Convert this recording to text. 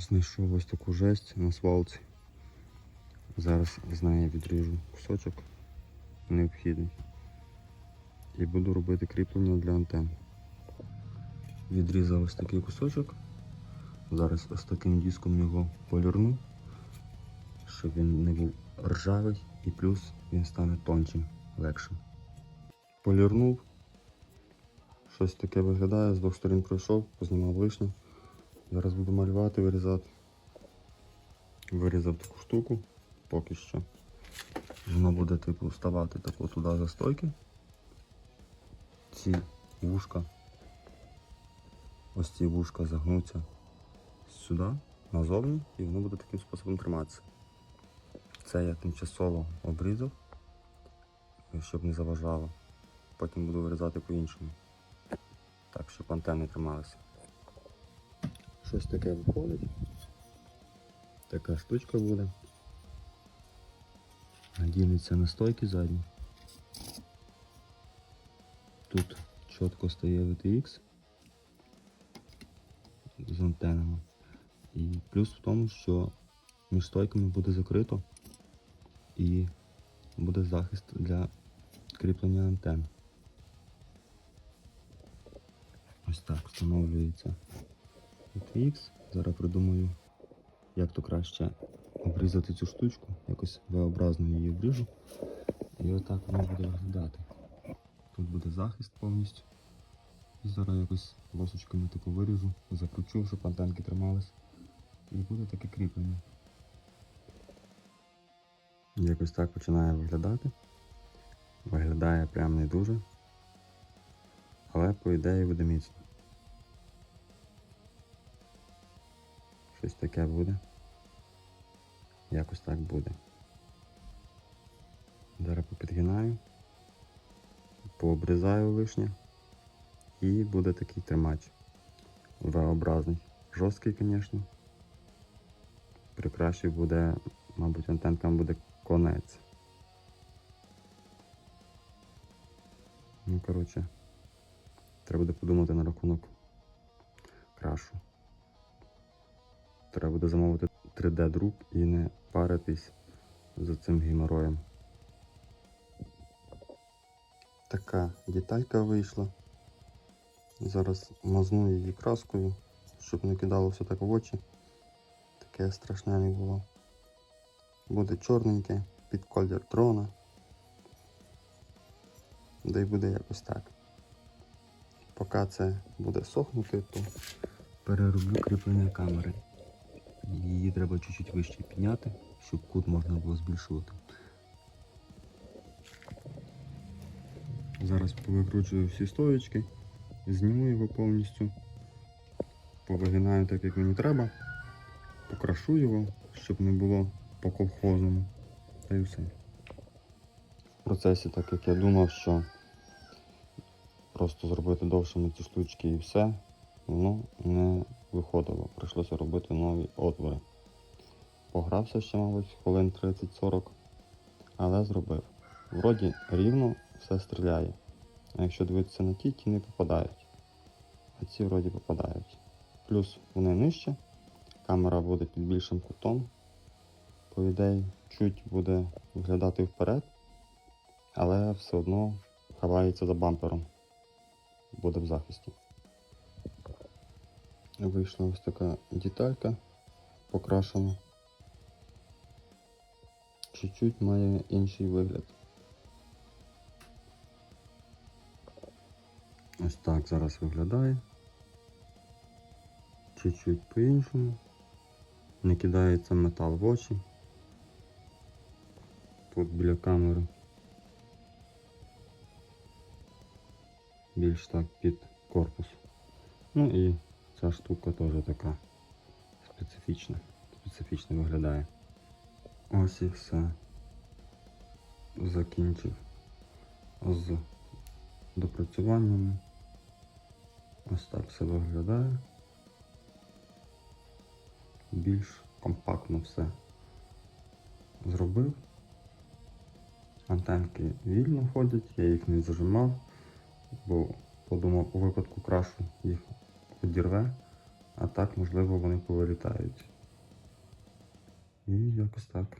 Знайшов ось таку жесть на свалці. Зараз з неї відріжу кусочок необхідний. І буду робити кріплення для антен. Відрізав ось такий кусочок. Зараз ось таким диском його полірну, щоб він не був ржавий і плюс він стане тоншим, легшим. Полірнув. Щось таке виглядає, з двох сторін пройшов, познімав лишнє. Зараз буду малювати, вирізати. Вирізав таку штуку поки що. Воно буде типу вставати тако туди за стойки. Ці вушка. Ось ці вушка загнуться сюди, назовні, і воно буде таким способом триматися. Це я тимчасово обрізав, щоб не заважало. Потім буду вирізати по-іншому. Так, щоб антени трималися. Щось таке виходить. Така штучка буде. Надінеться на стойки задні. Тут чітко стає VTX з антенами. І плюс в тому, що між стойками буде закрито і буде захист для кріплення антен. Ось так встановлюється VTX. Зараз придумаю, як то краще обрізати цю штучку, якось V-образно її обріжу. І отак воно буде виглядати. Тут буде захист повністю. І зараз якось лосочками таку виріжу, закручу, щоб антенки тримались. І буде таке кріплення. Якось так починає виглядати. Виглядає прям не дуже. Але по ідеї буде міцно. Щось таке буде. Якось так буде. Зараз попідгинаю, пообрізаю лишнє і буде такий тримач V-образний. Жорсткий, звісно. При кращій буде, мабуть, антенкам буде конець. Ну, коротше, треба буде подумати на рахунок крашу. Треба буде замовити 3D-друк і не паритись за цим геморроєм. Така деталька вийшла. Зараз мазну її краскою, щоб не кидало все так в очі. Таке страшне не було. Буде чорненьке під колір дрона. Да й буде якось так. Поки це буде сохнути, то перероблю кріплення камери. Треба чуть-чуть вище підняти, щоб кут можна було збільшувати. Зараз повикручую всі стоєчки, зніму його повністю, повигинаю так, як мені треба, покрашу його, щоб не було по колхозному. Та й все. В процесі, так як я думав, що просто зробити довшими ці штучки і все, воно не виходило. Прийшлося робити нові отвори. Погрався ще, мабуть, хвилин 30-40, але зробив. Вроді рівно все стріляє. А якщо дивитися на ті, ті не попадають. А ці вроді попадають. Плюс вони нижче, камера буде під більшим кутом. По ідеї, чуть буде виглядати вперед, але все одно ховається за бампером. Буде в захисті. Вийшла ось така деталька покрашена. Чуть-чуть має інший вигляд. Ось так зараз виглядає. Чуть-чуть по-іншому. Не кидається метал в очі. Тут біля камери. Більш так під корпус. Ну і ця штука теж така специфічна. Специфічно виглядає. Ось і все. Закінчив з допрацюваннями. Ось так все виглядає. Більш компактно все зробив. Антенки вільно ходять, я їх не зажимав, бо подумав, у випадку крашу їх одірве, А так, можливо, вони повилітають. І якось так.